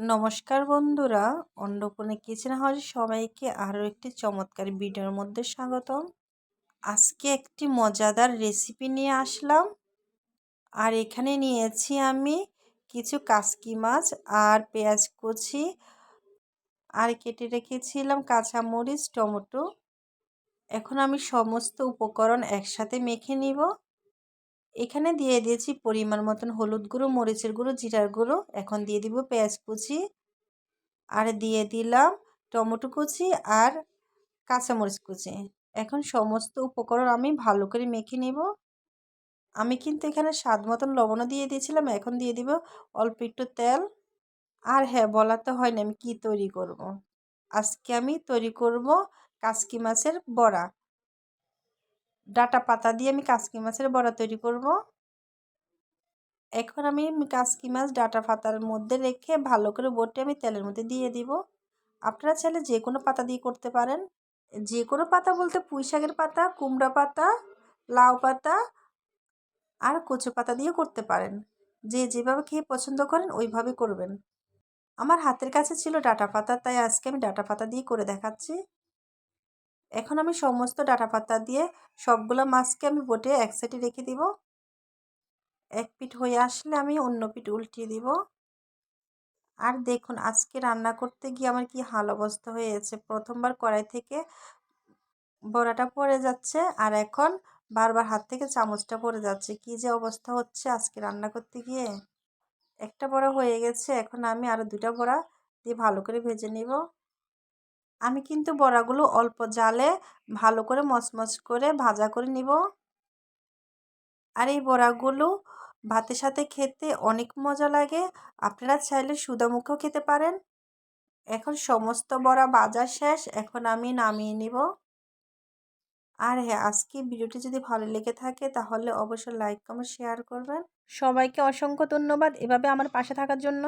নমস্কার বন্ধুরা, অন্নপূর্ণা কিচেন হাউসে সবাইকে আরও একটি চমৎকার ভিডিওর মধ্যে স্বাগতম। আজকে একটি মজাদার রেসিপি নিয়ে আসলাম। আর এখানে নিয়েছি আমি কিছু কাসকি মাছ আর পেঁয়াজ কুচি আর কেটে রেখেছিলাম কাঁচামরিচ, টমেটো। এখন আমি সমস্ত উপকরণ একসাথে মেখে নিব। এখানে দিয়ে দিয়েছি পরিমাণ মতন হলুদ গুঁড়ো, মরিচের গুঁড়ো, জিরার গুঁড়ো। এখন দিয়ে দিব পেঁয়াজ কুচি। আর দিয়ে দিলাম টমেটো কুচি আর কাঁচামরিচ কুচি। এখন সমস্ত উপকরণ আমি ভালো করে মেখে নেব। আমি কিন্তু এখানে স্বাদ মতন লবণও দিয়ে দিয়েছিলাম, এখন দিয়ে দিব অল্প একটু তেল। আর হ্যাঁ বলাতে হয় না আমি কী তৈরি করব। আজকে আমি তৈরি করব কাসকি মাছের বড়া। ডাটা পাতা দিয়ে আমি কাসকি মাছের বড়া তৈরি করব। এখন আমি কাসকি মাছ ডাটা পাতার মধ্যে রেখে ভালো করে বটে আমি তেলের মধ্যে দিয়ে দিব। আপনারা চাইলে যে কোনো পাতা দিয়ে করতে পারেন। যে কোনো পাতা বলতে পুঁই শাকের পাতা, কুমড়া পাতা, লাউ পাতা আর কচু পাতা দিয়ে করতে পারেন। যে যেভাবে খেয়ে পছন্দ করেন ওইভাবে করবেন। আমার হাতের কাছে ছিল ডাটা পাতা, তাই আজকে আমি ডাটা পাতা দিয়ে করে দেখাচ্ছি। এখন আমি সমস্ত ডাটা পাতা দিয়ে সবগুলো মাছকে আমি বোটে এক সাইডে রেখে দিব। এক পিঠ হয়ে আসলে আমি অন্য পিঠ উল্টিয়ে দিব। আর দেখুন, আজকে রান্না করতে গিয়ে আমার কি হাল অবস্থা হয়েছে। প্রথমবার কড়াই থেকে বড়াটা পড়ে যাচ্ছে আর এখন বারবার হাত থেকে চামচটা পড়ে যাচ্ছে। কি যে অবস্থা হচ্ছে আজকে রান্না করতে গিয়ে? একটা বড়া হয়ে গেছে, এখন আমি আরও দুটা বড়া দিয়ে ভালো করে ভেজে নিব। আমি কিন্তু বড়াগুলো অল্প জালে ভালো করে মচমচ করে ভাজা করে নিব। আর এই বড়াগুলো ভাতের সাথে খেতে অনেক মজা লাগে। আপনারা চাইলে সুদা মুখেও খেতে পারেন। এখন সমস্ত বড়া বাজার শেষ, এখন আমি নামিয়ে নিব। আর হ্যাঁ আজকে ভিডিওটি যদি ভালো লেগে থাকে তাহলে অবশ্যই লাইক, কমেন্ট, শেয়ার করবেন। সবাইকে অসংখ্য ধন্যবাদ এভাবে আমার পাশে থাকার জন্য।